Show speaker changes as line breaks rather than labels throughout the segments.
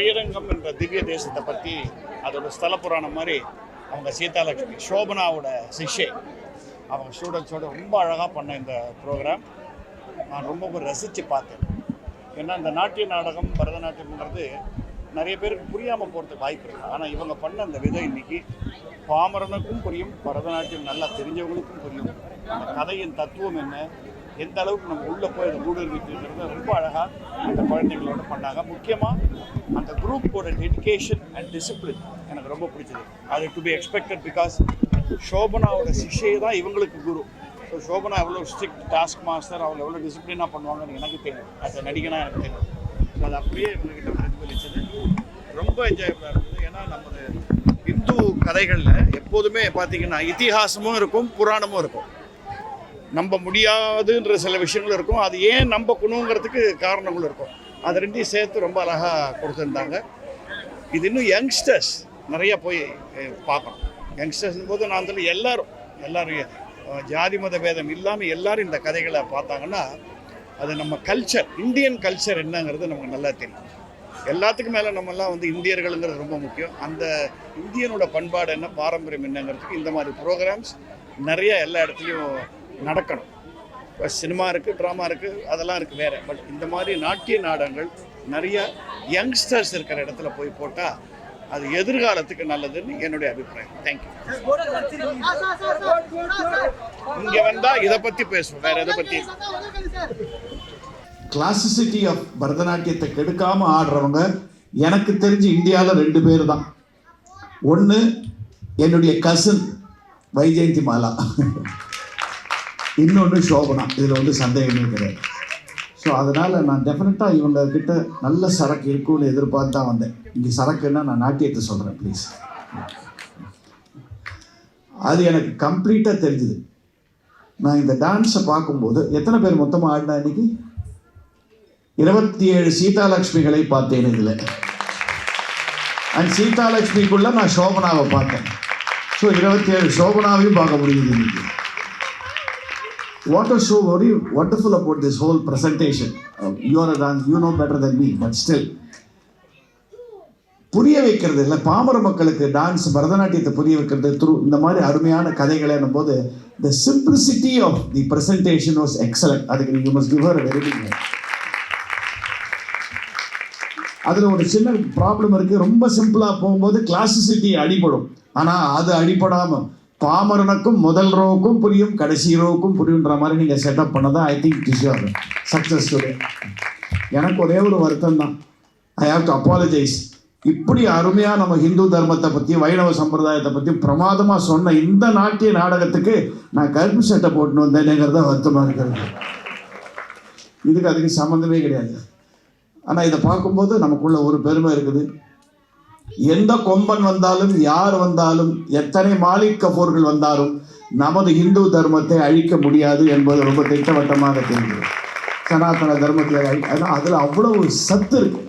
ஸ்ரீரங்கம் என்ற திவ்ய தேசத்தை பற்றி அதோட ஸ்தல புராணம் மாதிரி அவங்க சீதாலட்சுமி சோபனாவோட சிஷ்யை அவங்க ஸ்டூடெண்ட்ஸோட ரொம்ப அழகாக பண்ண இந்த ப்ரோக்ராம் நான் ரொம்ப ரசித்து பார்த்தேன். ஏன்னா இந்த நாட்டிய நாடகம் பரதநாட்டியம்ங்கிறது நிறைய பேருக்கு புரியாமல் போகிறதுக்கு வாய்ப்பு இருக்குது ஆனால் இவங்க பண்ண அந்த விதம் இன்னைக்கு பாமரனுக்கும் புரியும் பரதநாட்டியம் நல்லா தெரிஞ்சவங்களுக்கும் புரியும். அந்த கதையின் தத்துவம் என்ன? எந்த அளவுக்கு நம்ம உள்ளே போய் அதை ஊடுருவிட்டுங்கிறத ரொம்ப அழகாக அந்த குழந்தைங்களோட பண்ணாங்க. முக்கியமாக அந்த குரூப்போட டெடிகேஷன் அண்ட் டிசிப்ளின் எனக்கு ரொம்ப பிடிச்சது. அது டு பி எக்ஸ்பெக்டட் பிகாஸ் சோபனாவோட சிஷ்யை தான் இவங்களுக்கு குரு. ஸோ ஷோபனா எவ்வளோ ஸ்ட்ரிக்ட் டாஸ்க் மாஸ்டர் அவங்க எவ்வளோ டிசிப்ளினாக பண்ணுவாங்கன்னு எனக்கு தெரியும். அது நடிகனாக எனக்கு தெரியும். ஸோ அது அப்படியே இவங்ககிட்ட பிரதிபலிச்சது. ரொம்ப என்ஜாயபுளாக இருந்தது. ஏன்னா நமது இந்து கதைகளில் எப்போதுமே பார்த்தீங்கன்னா இத்திஹாசமும் இருக்கும் புராணமும் இருக்கும். நம்ப முடியாதுன்ற சில விஷயங்கள் இருக்கும். அது ஏன் நம்பக்கணுங்கிறதுக்கு காரணங்கள் இருக்கும். அது ரெண்டையும் சேர்த்து ரொம்ப அழகாக கொடுத்துருந்தாங்க. இது இன்னும் யங்ஸ்டர்ஸ் நிறைய போய் பார்க்கணும். யங்ஸ்டர்ஸ் போது நான் சொல்லி எல்லாரும் எல்லாரும் ஜாதி மத பேதம் இல்லாமல் எல்லாரும் இந்த கதைகளை பார்த்தாங்கன்னா அது நம்ம கல்ச்சர் இந்தியன் கல்ச்சர் என்னங்கிறது நமக்கு நல்லா தெரியும். எல்லாத்துக்கும் மேலே நம்மலாம் வந்து இந்தியர்களுங்கிறது ரொம்ப முக்கியம். அந்த இந்தியனோட பண்பாடு என்ன பாரம்பரியம் என்னங்கிறதுக்கு இந்த மாதிரி ப்ரோக்ராம்ஸ் நிறைய எல்லா இடத்துலையும் நடக்கணும். சினிமா இருக்குது ட்ராமா இருக்குது அதெல்லாம் இருக்குது வேறு. பட் இந்த மாதிரி நாட்டிய நாடகங்கள் நிறைய யங்ஸ்டர்ஸ் இருக்கிற இடத்துல போய் போட்டால் அது எதிர்காலத்துக்கு நல்லதுன்னு என்னுடைய அபிப்பிராயம். தேங்க்யூ இங்கே வந்தால் இதை பற்றி பேசுவோம். வேறு எதை பற்றி
கிளாசிசிட்டி ஆஃப் பரதநாட்டியத்தை கெடுக்காமல் ஆடுறவங்க எனக்கு தெரிஞ்சு இந்தியாவில் ரெண்டு பேர் தான். ஒன்று என்னுடைய கசின் வைஜெயந்தி மாலா. இன்னொன்று சோபனா. இதில் வந்து சந்தேகமே கிடையாது. ஸோ அதனால் நான் டெஃபினட்டாக இவங்கக்கிட்ட நல்ல சரக்கு இருக்கும்னு எதிர்பார்த்து தான் வந்தேன். இங்கே சரக்குன்னா நான் நாட்டியத்தை சொல்கிறேன் ப்ளீஸ் அது எனக்கு கம்ப்ளீட்டாக தெரிஞ்சுது. நான் இந்த டான்ஸை பார்க்கும்போது எத்தனை பேர் மொத்தமாக ஆடினா இன்னைக்கு? இருபத்தி ஏழு சீதாலட்சுமிகளை பார்த்தேன் இதில். அண்ட் சீதாலட்சுமிக்குள்ளே நான் சோபனாவை பார்த்தேன். ஸோ இருபத்தி ஏழு சோபனாவையும் பார்க்க முடியுது இன்னைக்கு. What show very wonderful about this whole presentation? Uh, you are a dance you know better than me but still. புரிய வைக்கிறது இல்லை பாமர மக்களுக்கு டான்ஸ் பரதநாட்டியத்தை புரிய வைக்கிறது த்ரூ இந்த மாதிரி அருமையான கதைகளை போது the simplicity of the presentation was excellent அதுக்கு நீங்கள் மஸ்ட் கிவ் ஹர் வெரி அதில் ஒரு சின்ன ப்ராப்ளம் இருக்குது ரொம்ப சிம்பிளாக போகும்போது கிளாசிசிட்டி அடிபடும். ஆனால் அது அடிபடாமல் பாமரனுக்கும் முதல் ரோவுக்கும் புரியும் கடைசி ரோவுக்கும் புரியுன்ற மாதிரி நீங்கள் செட்டப் பண்ணதான் I think is your success today எனக்கு ஒரே ஒரு வருத்தம் தான். ஐ ஹாவ் டு அப்பாலஜைஸ் இப்படி அருமையாக நம்ம ஹிந்து தர்மத்தை பற்றி வைணவ சம்பிரதாயத்தை பற்றி பிரமாதமாக சொன்ன இந்த நாட்டிய நாடகத்துக்கு நான் கருப்பு சட்டை போட்டுன்னு வந்தேனேங்கிறத வருத்தமாக இருக்கிறது. இதுக்கு அதுக்கு சம்மந்தமே கிடையாது. ஆனால் இதை பார்க்கும்போது நமக்குள்ள ஒரு பெருமை இருக்குது. எந்த கொம்பன் வந்தாலும் யார் வந்தாலும் எத்தனை மாலிக் கபூர்கள் வந்தாலும் நமது இந்து தர்மத்தை அழிக்க முடியாது என்பது ரொம்ப திட்டவட்டமாக தெரிகிறது. சனாதன தர்மத்தில் அழி அதில் அவ்வளவு சத்து இருக்கு.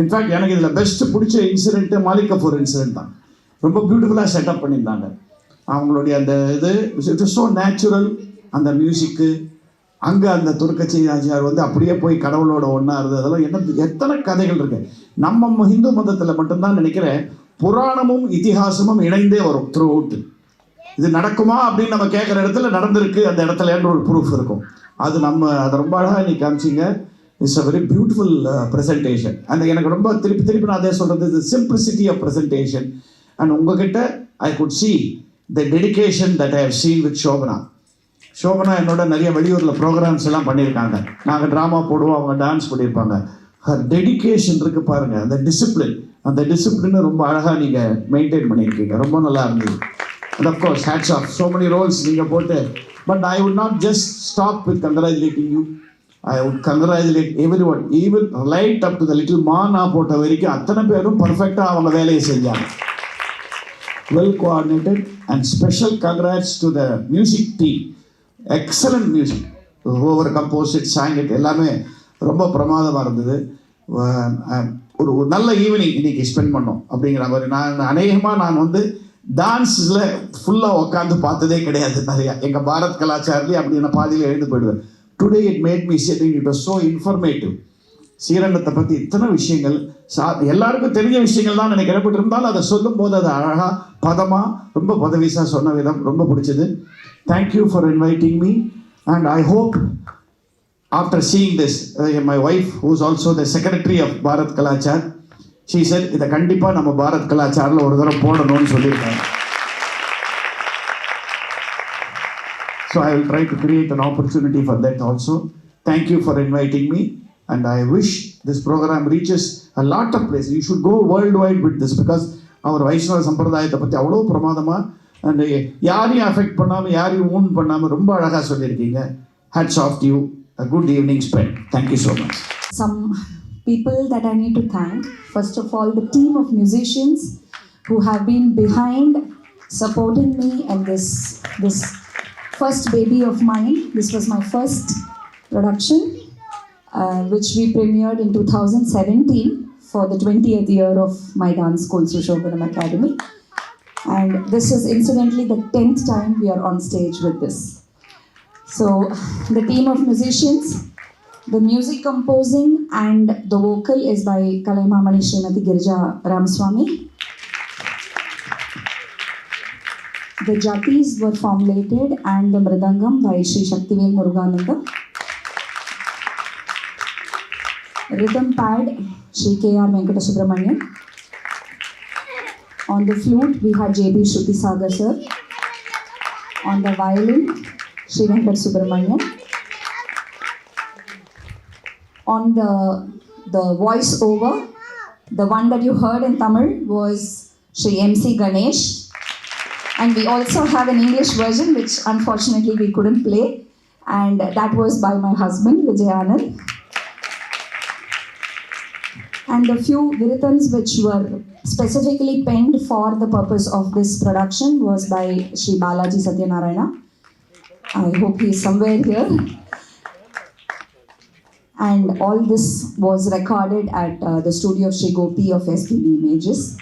இன்ஃபேக்ட் எனக்கு இதில் பெஸ்ட் பிடிச்ச இன்சிடென்ட்டு மாலிக் கபூர் இன்சிடென்ட் தான். ரொம்ப பியூட்டிஃபுல்லாக செட்டப் பண்ணியிருந்தாங்க. அவங்களுடைய அந்த இது இட் ஸோ நேச்சுரல் அந்த மியூசிக்கு அங்கே அந்த துருக்கச்சி ஆச்சியார் வந்து அப்படியே போய் கடவுளோட ஒன்றா இருந்தது அதெல்லாம் என்ன எத்தனை கதைகள் இருக்கு. நம்ம ஹிந்து இந்து மதத்தில் மட்டும்தான் நினைக்கிறேன் புராணமும் இதிகாசமும் இணைந்தே வரும் த்ரூ அவுட் இது நடக்குமா அப்படின்னு நம்ம கேட்குற இடத்துல நடந்திருக்கு அந்த இடத்துல என்ற ஒரு ப்ரூஃப் இருக்கும். அது நம்ம அதை ரொம்ப அழகாக நீ காமிச்சிங்க. It's a very beautiful presentation and எனக்கு ரொம்ப திருப்பி திருப்பி நான் அதே சொல்கிறது இது சிம்பிளிசிட்டி ஆஃப் ப்ரெசன்டேஷன் அண்ட் உங்ககிட்ட I could see the dedication that I have seen with Shobana Shobana என்னோட நிறைய வெளியூரில் ப்ரோக்ராம்ஸ் எல்லாம் பண்ணியிருக்காங்க. நாங்கள் ட்ராமா போடுவோம் அவங்க டான்ஸ் பண்ணியிருப்பாங்க. ஹர் டெடிகேஷன் இருக்கு பாருங்க. அந்த டிசிப்ளின் அந்த டிசிப்ளினை ரொம்ப அழகாக நீங்கள் மெயின்டைன் பண்ணியிருக்கீங்க. ரொம்ப நல்லா இருந்தது. And of course hats off so many roles நீங்கள் போட்டு. But I would not just stop with congratulating you I would congratulate every one even light up to the little மானா போட்ட வரைக்கும் அத்தனை பேரும் பர்ஃபெக்டாக அவங்க வேலையை செஞ்சாங்க. Well coordinated and special congrats to the music team excellent music over composite it எல்லாமே ரொம்ப பிரமாதமாக இருந்தது. ஒரு ஒரு நல்ல ஈவினிங் இன்னைக்கு ஸ்பெண்ட் பண்ணோம் அப்படிங்கிற மாதிரி. நான் அநேகமாக நான் வந்து டான்ஸில் ஃபுல்லாக உட்காந்து பார்த்ததே கிடையாது நிறையா. எங்கள் பாரத் கலாச்சாரத்துலேயே அப்படி நான் பாதியில் எழுந்து போயிடுவேன். Today it made me sitting it was so informative ஸ்ரீரங்கத்தை பற்றி இத்தனை விஷயங்கள் சா எல்லாருக்கும் தெரிஞ்ச விஷயங்கள் தான் நினைக்கிறேன் பட் இருந்தாலும் அதை சொல்லும்போது அது அழகாக பதமாக ரொம்ப பதவிசாக சொன்ன விதம் ரொம்ப பிடிச்சது thank you for inviting me and I hope after seeing this my wife who's also the secretary of Bharat Kalachar she sir இதை கண்டிப்பாக நம்ம பாரத் கலாச்சாரில் ஒரு தடவை போடணும்னு சொல்லியிருக்காங்க So I will try to create an opportunity for that also. Thank you for inviting me. And I wish this program reaches a lot of places. You should go worldwide with this because அவர் வைஷ்ணவ சம்பிரதாயத்தை பற்றி அவ்வளோ பிரமாதமாக and யாரையும் affect பண்ணாமல் யாரையும் ஊன் பண்ணாமல் ரொம்ப அழகாக சொல்லியிருக்கீங்க hats off you a good evening spend thank you so much
some people that I need to thank. First of all, the team of musicians who have been behind supporting me and this this first baby of mine. This was my first production, uh, which we premiered in 2017 for the 20th year of my dance school, Sushobanam Academy. And this is incidentally the 10th time we are on stage with this. So, the team of musicians, the music composing and the vocal is by Kalaimamani Srimati Girija Ramaswamy. The jatis were formulated and the mridangam by Sri Shaktivel Murugananda. Rhythm pad Sri K.R. Venkata Subramanian. On the flute we had J.B. Shruti Sagar sir. On the violin Sri Venkat Subramanian on the the voice over the one that you heard in tamil was Sri mc ganesh and we also have an english version which unfortunately we couldn't play and that was by my husband vijay anand and the few virithans which were specifically penned for the purpose of this production was by Sri Balaji Satyanarayana. I hope he is somewhere here and all this was recorded at uh, the studio of Sri Gopi of SPB Images.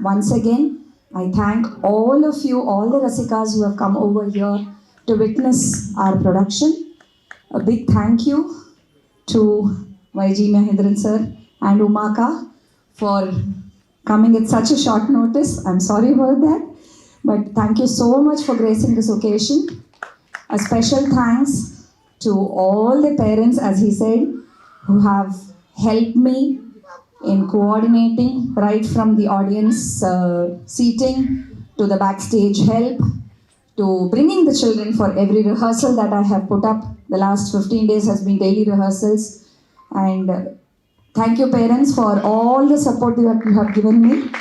Once again, I thank all of you, all the Rasikas who have come over here to witness our production. A big thank you to YG Mahindran sir and Umaka for coming at such a short notice. I'm sorry about that, but thank you so much for gracing this occasion. A special thanks to all the parents, as he said, who have helped me in coordinating right from the audience uh, seating to the backstage help to bringing the children for every rehearsal that I have put up. The last 15 days has been daily rehearsals. And uh, thank you, parents, for all the support that you have given me.